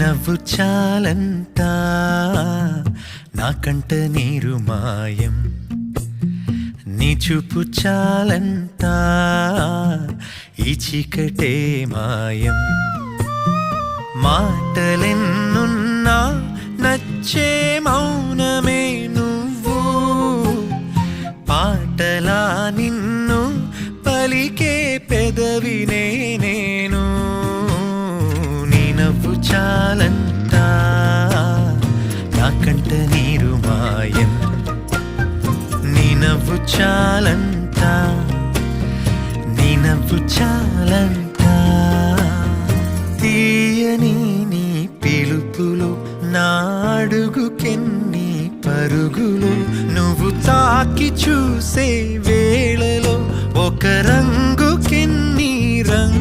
నవ్వు చాలంతా నాకంట నీరు మాయం. నీ చూపు చాలంతా ఈ చీకటే మాయం. మాటలెన్నున్నా నచ్చే మౌనమే నువ్వు. పాటలా నిన్ను పలికే పెదవినే నేను. నీ నవ్వు చా మాయం నీ నవ్వు చాలంతా నీ నవ్వు చాలంతా తీయని నీ పిలుపులు నాడుగుకెన్ని పరుగులు. నువ్వు తాకి చూసే వేళలో ఒక